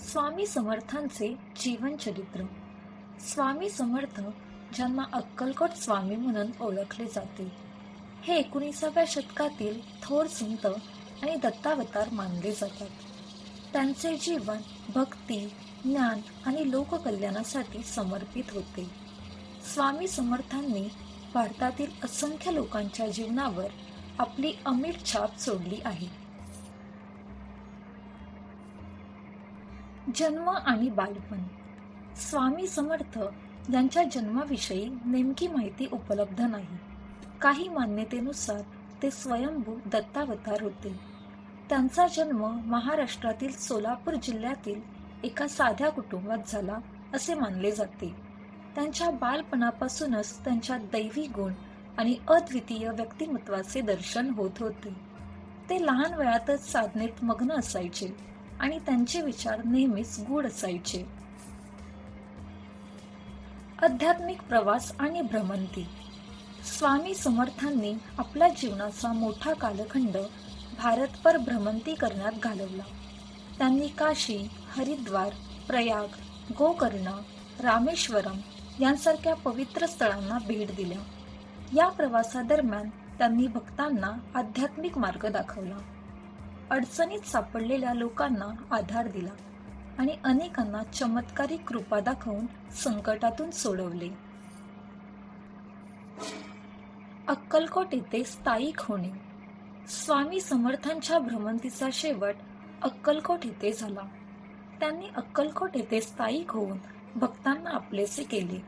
स्वामी समर्थांचे जीवनचरित्र स्वामी समर्थ ज्यांना अक्कलकोट स्वामी म्हणून ओळखले जाते. हे एकोणीसाव्या शतकातील थोर संत आणि दत्तावतार मानले जातात. त्यांचे जीवन भक्ती ज्ञान आणि लोककल्याणासाठी समर्पित होते. स्वामी समर्थांनी भारतातील असंख्य लोकांच्या जीवनावर आपली अमीट छाप सोडली आहे. जन्म आणि बालपण. स्वामी समर्थ यांच्या जन्माविषयी नेमकी माहिती उपलब्ध नाही. काही मान्यतेनुसार ते स्वयंभू दत्तावतार होते. त्यांचा जन्म महाराष्ट्रातील सोलापूर जिल्ह्यातील एका साध्या कुटुंबात झाला असे मानले जाते. त्यांच्या बालपणापासूनच त्यांच्या दैवी गुण आणि अद्वितीय व्यक्तिमत्वाचे दर्शन होत होते. ते लहान वयातच साधनेत मग्न असायचे. आणि त्यांचे विचार नेहमीच गूढ असायचे. आध्यात्मिक प्रवास आणि भ्रमंती. स्वामी समर्थांनी आपल्या जीवनाचा मोठा कालखंड भारतभर भ्रमंती करण्यात घालवला. त्यांनी काशी हरिद्वार प्रयाग गोकर्ण रामेश्वरम यांसारख्या पवित्र स्थळांना भेट दिल्या. या प्रवासादरम्यान त्यांनी भक्तांना आध्यात्मिक मार्ग दाखवला. अडचणीत सापडलेल्या लोकांना आधार दिला आणि अनेकांना चमत्कारी कृपा दाखवून संकटातून सोडवले. अक्कलकोट येथे स्थायिक होणे. स्वामी समर्थांच्या भ्रमंतीचा शेवट अक्कलकोट येथे झाला. त्यांनी अक्कलकोट येथे स्थायिक होऊन भक्तांना आपलेसे केले.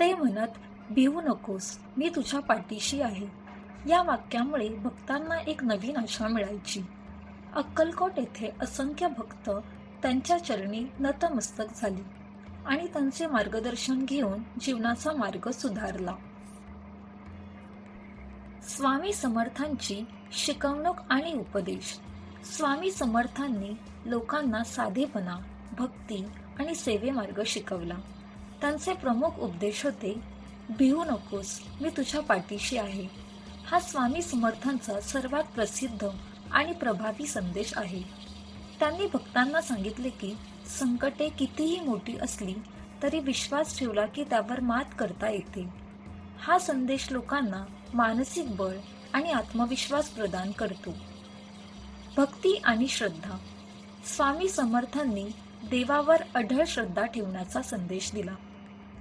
ते म्हणत भिवू नकोस मी तुझ्या पाठीशी आहे. या वाक्यामुळे भक्तांना एक नवीन आशा मिळायची. अक्कलकोट येथे असंख्य भक्त त्यांच्या चरणी नतमस्तक झाले आणि त्यांचे मार्गदर्शन घेऊन जीवनाचा मार्ग सुधारला. स्वामी समर्थांची शिकवणूक आणि उपदेश. स्वामी समर्थांनी लोकांना साधेपणा भक्ती आणि सेवेमार्ग शिकवला. त्यांचे प्रमुख उपदेश होते भिवू नकोस मी तुझ्या पाठीशी आहे. हा स्वामी समर्थांचा सर्वात प्रसिद्ध आणि प्रभावी संदेश आहे. त्यांनी भक्तांना सांगितले की संकटे कितीही मोठी असली तरी विश्वास ठेवला की त्यावर मात करता येते. हा संदेश लोकांना मानसिक बळ आणि आत्मविश्वास प्रदान करतो. भक्ती आणि श्रद्धा. स्वामी समर्थांनी देवावर अढळ श्रद्धा ठेवण्याचा संदेश दिला.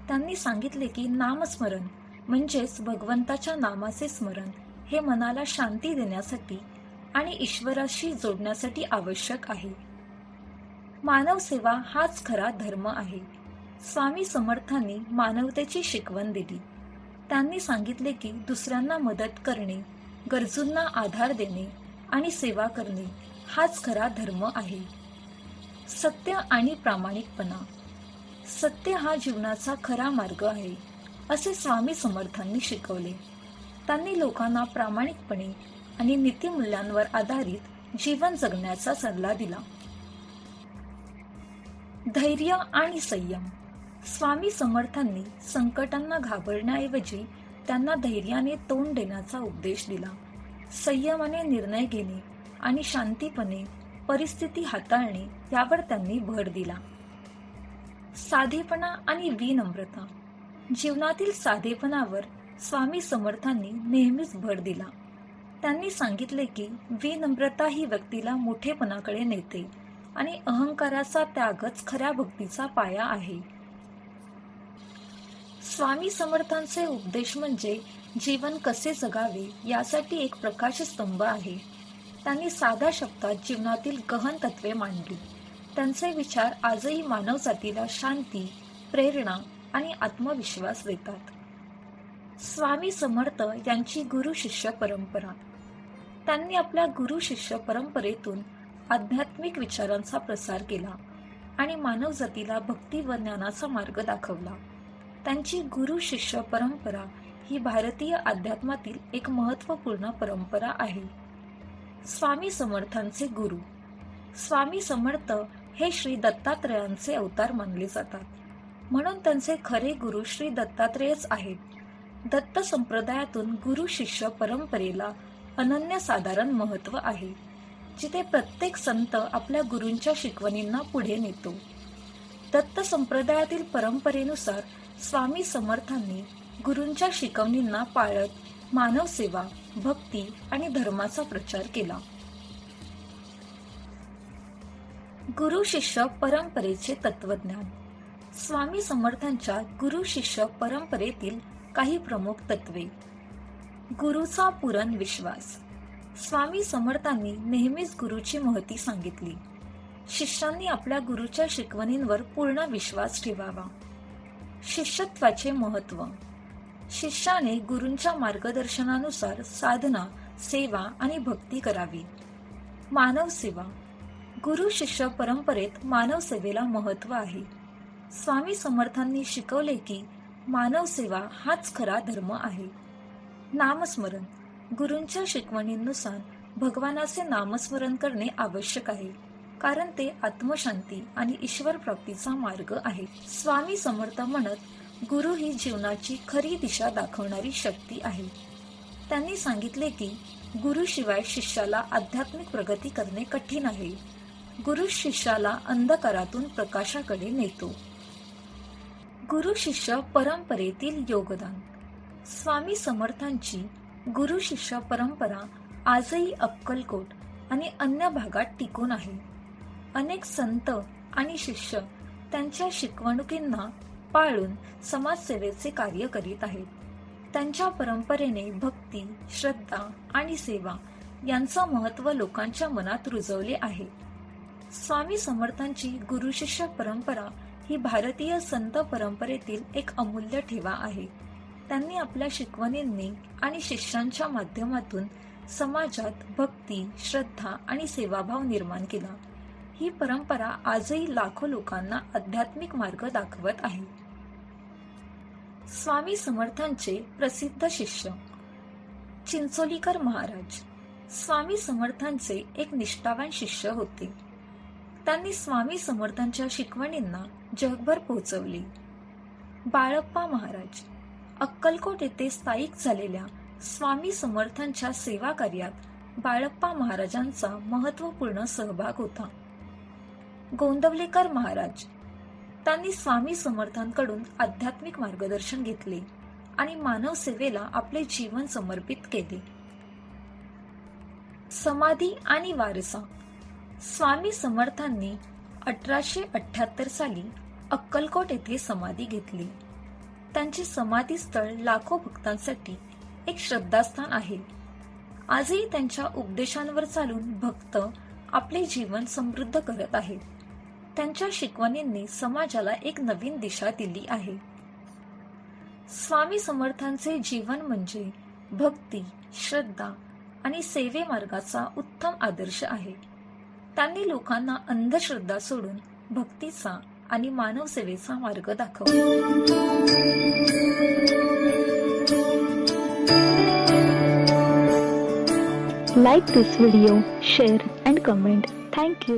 त्यांनी सांगितले की नामस्मरण. म्हणजेच भगवंताच्या नामाचे स्मरण हे मनाला शांती देण्यासाठी आणि ईश्वराशी जोडण्यासाठी आवश्यक आहे. मानव सेवा हाच खरा धर्म आहे. स्वामी समर्थांनी मानवतेची शिकवण दिली. त्यांनी सांगितले की दुसऱ्यांना मदत करणे गरजूंना आधार देणे आणि सेवा करणे हाच खरा धर्म आहे. सत्य आणि प्रामाणिकपणा. सत्य हा जीवनाचा खरा मार्ग आहे. असे स्वामी समर्थांनी शिकवले. त्यांनी लोकांना प्रामाणिकपणे आणि नीतिमूल्यांवर आधारित जीवन जगण्याचा सल्ला दिला. धैर्य आणि संयम. स्वामी समर्थांनी संकटांना घाबरण्याऐवजी त्यांना धैर्याने तोंड देण्याचा उपदेश दिला. संयमाने निर्णय घेणे आणि शांतीपणे परिस्थिती हाताळणे यावर त्यांनी भर दिला. साधेपणा आणि विनम्रता. जीवनातील साधेपणावर स्वामी समर्थांनी नेहमीच भर दिला. त्यांनी सांगितले की विनम्रता ही व्यक्तीला मोठेपणाकडे नेते आणि अहंकाराचा त्यागच खऱ्या भक्तीचा पाया आहे. स्वामी समर्थांचे उपदेश म्हणजे जीवन कसे जगावे यासाठी एक प्रकाशस्तंभ आहे. त्यांनी साध्या शब्दात जीवनातील गहन तत्वे मांडली. त्यांचे विचार आजही मानवजातीला शांती प्रेरणा आणि आत्मविश्वास देतात. स्वामी समर्थ यांची गुरु शिष्य परंपरा. त्यांनी आपल्या गुरु शिष्य परंपरेतून आध्यात्मिक विचारांचा प्रसार केला आणि मानवजातीला भक्ती व ज्ञानाचा मार्ग दाखवला. त्यांची गुरु शिष्य परंपरा ही भारतीय अध्यात्मातील एक महत्त्वपूर्ण परंपरा आहे. स्वामी समर्थांचे गुरु. स्वामी समर्थ हे श्री दत्तात्रयांचे अवतार मानले जातात. म्हणून त्यांचे खरे गुरु श्री दत्तात्रेयच आहेत. दत्त संप्रदायातून गुरु शिष्य परंपरेला अनन्यसाधारण महत्त्व आहे. जिथे प्रत्येक संत आपल्या गुरूंच्या शिकवणींना पुढे नेतो. दत्त संप्रदायातील परंपरेनुसार स्वामी समर्थांनी गुरूंच्या शिकवणींना पाळत मानव सेवा भक्ती आणि धर्माचा प्रचार केला. गुरु शिष्य परंपरेचे तत्वज्ञान स्वामी समर्थांच्या गुरु शिष्य परंपरेतील काही प्रमुख तत्वे. गुरुचा पुरण विश्वास स्वामी समर्थांनी नेहमीच गुरुची महती सांगितली. शिष्यांनी आपल्या गुरुच्या शिकवणींवर पूर्ण विश्वास ठेवावा. शिष्यत्वाचे महत्त्व. शिष्याने गुरूंच्या मार्गदर्शनानुसार साधना सेवा आणि भक्ती करावी. मानव सेवा गुरु शिष्य परंपरेत मानव सेवेला महत्त्व आहे. स्वामी समर्थांनी शिकवले की मानव सेवा हाच खरा धर्म आहे. नामस्मरण. गुरूंच्या शिकवणींनुसार भगवानाचे नामस्मरण करणे आवश्यक आहे कारण ते आत्मशांती आणि ईश्वर प्राप्तीचा मार्ग आहे. स्वामी समर्थ म्हणत गुरु ही जीवनाची खरी दिशा दाखवणारी शक्ती आहे. त्यांनी सांगितले की गुरुशिवाय शिष्याला आध्यात्मिक प्रगती करणे कठीण आहे. गुरु शिष्याला अंधकारातून प्रकाशाकडे नेतो. गुरु शिष्य परंपरेतील योगदान. स्वामी समर्थांची गुरु शिष्य परंपरा आजही अक्कलकोट आणि अन्य भागात टिकून आहे. अनेक संत आणि शिष्य त्यांच्या शिकवणुकींना पाळून समाजसेवेचे कार्य करीत आहेत. त्यांच्या परंपरेने भक्ती श्रद्धा आणि सेवा यांचं महत्त्व लोकांच्या मनात रुजवले आहे. स्वामी समर्थांची गुरुशिष्य परंपरा ही भारतीय संत परंपरेतील एक अमूल्य ठेवा आहे. त्यांनी आपल्या शिकवणींनी आणि शिष्यांच्या माध्यमातून समाजात भक्ती श्रद्धा आणि सेवाभाव निर्माण केला. ही परंपरा आजही लाखो लोकांना आध्यात्मिक मार्ग दाखवत आहे. स्वामी समर्थांचे प्रसिद्ध शिष्य चिंचोलीकर महाराज. स्वामी समर्थांचे एक निष्ठावान शिष्य होते. त्यांनी स्वामी समर्थांच्या शिकवणींना जगभर पोहोचवली बाळप्पा महाराज अक्कलकोट येथे स्थायिक झालेल्या स्वामी समर्थांच्या सेवा कार्यात बाळप्पा महाराजांचा महत्त्वपूर्ण सहभाग होता. गोंदवलेकर महाराज त्यांनी स्वामी समर्थांकडून आध्यात्मिक मार्गदर्शन घेतले आणि मानव सेवेला आपले जीवन समर्पित केले. समाधी आणि वारसा स्वामी समर्थांनी अठराशे अठ्याहत्तर साली अक्कलकोट येथे समाधी घेतली. त्यांचे समाधी स्थळ लाखो भक्तांसाठी एक श्रद्धास्थान आहे. आजही त्यांच्या उपदेशांवर चालून भक्त आपले जीवन समृद्ध करत आहेत. त्यांच्या शिकवणींनी समाजाला एक नवीन दिशा दिली आहे. स्वामी समर्थांचे जीवन म्हणजे भक्ती श्रद्धा आणि सेवे मार्गाचा उत्तम आदर्श आहे. त्यांनी लोकांना अंधश्रद्धा सोडून भक्तीचा आणि मानवसेवेचा मार्ग दाखवला. Like this video share and comment thank you